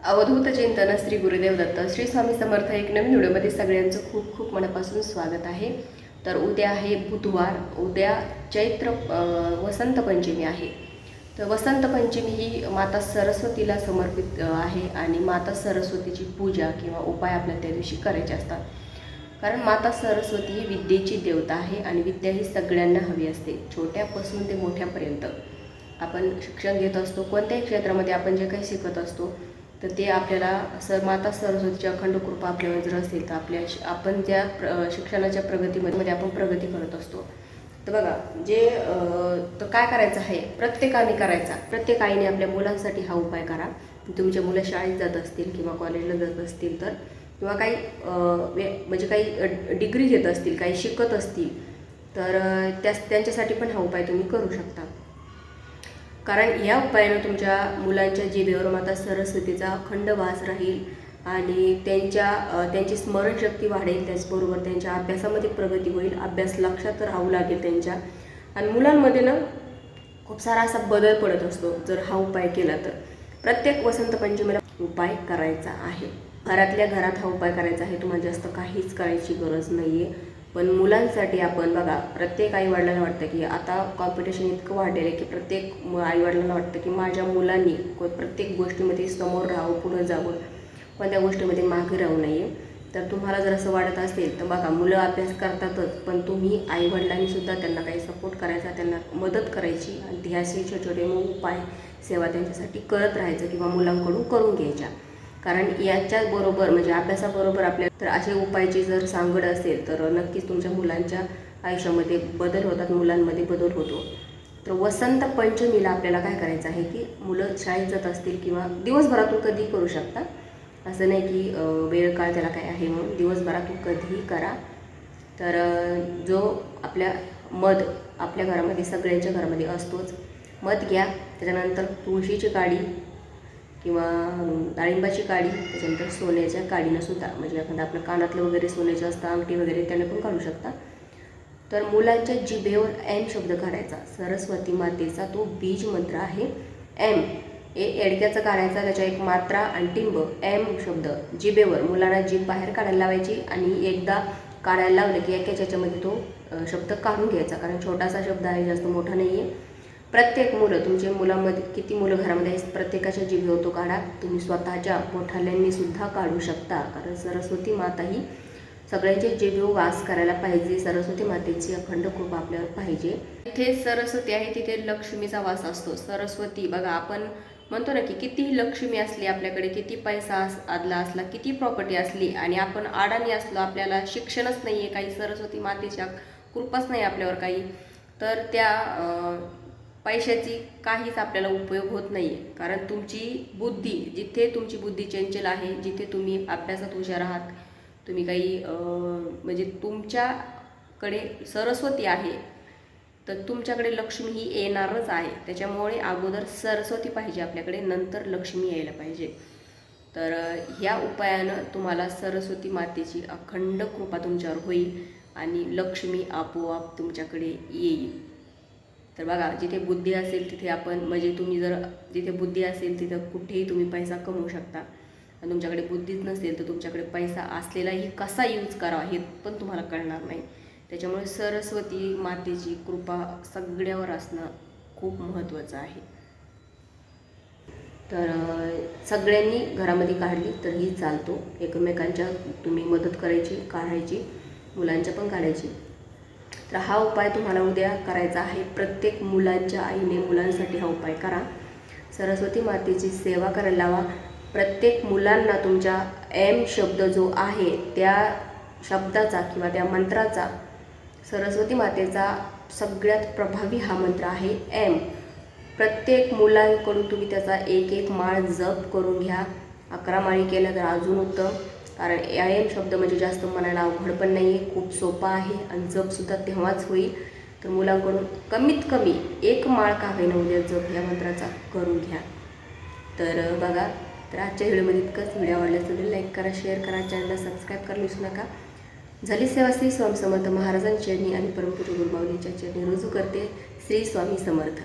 अवधूत चिंतन श्री गुरुदेव दत्त श्री स्वामी समर्थ एक नवीन व्हिडिओमध्ये सगळ्यांचं खूप खूप मनापासून स्वागत आहे. तर उद्या आहे बुधवार उद्या चैत्र वसंत पंचमी आहे. तर वसंत पंचमी ही माता सरस्वतीला समर्पित आहे आणि माता सरस्वतीची पूजा किंवा उपाय आपल्याला त्या दिवशी करायचे असतात. कारण माता सरस्वती ही विद्येची देवता आहे आणि विद्या ही सगळ्यांना हवी असते छोट्यापासून ते मोठ्यापर्यंत. आपण शिक्षण घेत असतो कोणत्याही क्षेत्रामध्ये आपण जे काही शिकत असतो तर ते आपल्याला सर माता सरस्वतीची अखंड कृपा आपल्यावर जर असेल तर आपल्या श- आपण ज्या प्र शिक्षणाच्या प्रगतीमध्ये मध्ये आपण प्रगती करत असतो. तर बघा जे तर काय करायचं आहे? प्रत्येकाने करायचा. प्रत्येक आईने आपल्या मुलांसाठी हा उपाय करा. तुमच्या मुलं शाळेत जात असतील किंवा कॉलेजला जात असतील तर किंवा काही वे- म्हणजे काही डिग्री घेत असतील काही शिकत असतील तर त्या त्यांच्यासाठी पण हा उपाय तुम्ही करू शकता. कारण या उपायानं तुमच्या मुलांच्या जिभेवर माता सरस्वतीचा अखंड वास राहील आणि त्यांच्या त्यांची स्मरणशक्ती वाढेल त्याचबरोबर त्यांच्या अभ्यासामध्ये प्रगती होईल. अभ्यास लक्षात राहू लागेल त्यांच्या. आणि मुलांमध्ये ना खूप सारा असा बदल पडत असतो जर हा उपाय केला तर. प्रत्येक वसंत पंचमीला उपाय करायचा आहे. घरातल्या घरात हा उपाय करायचा आहे तुम्हाला जास्त काहीच करायची गरज नाही आहे पण मुलांसाठी आपण बघा प्रत्येक आईवडिलांना वाटतं की आता कॉम्पिटिशन इतकं वाढलेलं आहे की प्रत्येक म- आईवडिलांना वाटतं की माझ्या मुलांनी को- प्रत्येक गोष्टीमध्ये समोर राहावं पुढं जावं. कोणत्या गोष्टीमध्ये मागे राहू नये. तर तुम्हाला जर असं वाटत असेल तर बघा मुलं अभ्यास करतातच पण तुम्ही आईवडिलांनीसुद्धा त्यांना काही सपोर्ट करायचा त्यांना मदत करायची. आणि ते छोटे छोटे उपाय सेवा त्यांच्यासाठी करत राहायचं किंवा मुलांकडून करून घ्यायच्या. कारण याच्याबरोबर म्हणजे अभ्यासाबरोबर आपल्या तर असे उपायाची जर सांगड असेल तर नक्कीच तुमच्या मुलांच्या आयुष्यामध्ये बदल होतात मुलांमध्ये बदल होतो. तर वसंत पंचमीला आपल्याला काय करायचं आहे की मुलं शाळेत जात असतील किंवा दिवसभरातून कधी करू शकता असं नाही की वेळ काळ त्याला काय आहे म्हणून दिवसभरातून कधीही करा. तर जो आपल्या मध आपल्या घरामध्ये सगळ्यांच्या घरामध्ये असतोच. मध घ्या त्याच्यानंतर तुळशीची काडी किंवा डाळिंबाची काडी त्याच्यानंतर सोन्याच्या काडीनं सुद्धा म्हणजे एखादं आपलं कानातलं वगैरे सोन्याचं असतं अंगठी वगैरे त्याने पण काढू शकता. तर मुलांच्या जिभेवर एम शब्द काढायचा. सरस्वती मातेचा तो बीज मंत्र आहे एम ए एडक्याचं काढायचा त्याच्या एक मात्रा आणि टिंब एम शब्द. जिभेवर मुलांना जीभ बाहेर काढायला लावायची आणि एकदा काढायला लावलं की एकाच याच्यामध्ये तो शब्द काढून घ्यायचा. कारण छोटासा शब्द आहे जास्त मोठा नाही आहे प्रत्येक मुलं तुमचे मुलांमध्ये किती मुलं घरामध्ये आहेत प्रत्येकाच्या जिभेवर तो काढा. तुम्ही स्वतःच्या मोठाल्यांनी सुद्धा काढू शकता. कारण सरस्वती माता ही सगळ्यांचे जीव वास करायला पाहिजे. सरस्वती मातेची अखंड कृपा आपल्यावर पाहिजे. इथे सरस्वती आहे तिथे लक्ष्मीचा वास असतो. सरस्वती बघा आपण म्हणतो ना की कितीही लक्ष्मी असली आपल्याकडे किती पैसा अस आदला असला किती प्रॉपर्टी असली आणि आपण अडाणी असलो आपल्याला शिक्षणच नाही आहे काही सरस्वती मातेच्या कृपाच नाही आपल्यावर काही तर त्या पैशाची काहीच आपल्याला उपयोग होत नाही आहे कारण तुमची बुद्धी जिथे तुमची बुद्धी चंचल आहे जिथे तुम्ही अभ्यासात हुशार आहात तुम्ही काही म्हणजे तुमच्याकडे सरस्वती आहे तर तुमच्याकडे लक्ष्मी ही येणारच आहे. त्याच्यामुळे अगोदर सरस्वती पाहिजे आपल्याकडे नंतर लक्ष्मी यायला पाहिजे. तर ह्या उपायानं तुम्हाला सरस्वती मातेची अखंड कृपा तुमच्यावर होईल आणि लक्ष्मी आपोआप तुमच्याकडे येईल. तर बघा जिथे बुद्धी असेल तिथे आपण म्हणजे तुम्ही जर जिथे बुद्धी असेल तिथं कुठेही तुम्ही पैसा कमवू शकता. आणि तुमच्याकडे बुद्धीच नसेल तर तुमच्याकडे पैसा असलेलाही कसा यूज करावा हे पण तुम्हाला कळणार नाही. त्याच्यामुळे सरस्वती मातेची कृपा सगळ्यावर असणं खूप महत्त्वाचं आहे. तर सगळ्यांनी घरामध्ये काढली तरीही चालतो. एकमेकांच्या तुम्ही मदत करायची काढायची मुलांच्या पण काढायची. तर हा उपाय तुम्हाला उद्या करायचा आहे. प्रत्येक मुलांच्या आईने मुलांसाठी हा उपाय करा. सरस्वती मातेची सेवा करायला लावा. प्रत्येक मुलांना तुमच्या एम शब्द जो आहे त्या शब्दाचा किंवा त्या मंत्राचा सरस्वती मातेचा सगळ्यात प्रभावी हा मंत्र आहे एम. प्रत्येक मुलांकडून तुम्ही त्याचा एक एक माळ जप करून घ्या. अकरा माळी केल्या तर अजून उत्तम. कारण एम शब्द म्हणजे जास्त म्हणायला अवघड पण नाही आहे खूप सोपा आहे आणि जपसुद्धा तेव्हाच होईल. तर मुलांकडून कमीत कमी एक माळ का होईना उद्या जप या मंत्राचा करून घ्या. तर बघा तर आजच्या व्हिडिओमध्ये इतकंच. व्हिडिओ आवडला असेल लाईक करा शेअर करा चॅनलला सबस्क्राईब करा विसरू नका. झाली सेवा श्री स्वामी समर्थ महाराजांची चरणी आणि परमपूज्य गुरुमाऊलीच्या चरणी रुजू करते श्री स्वामी समर्थ.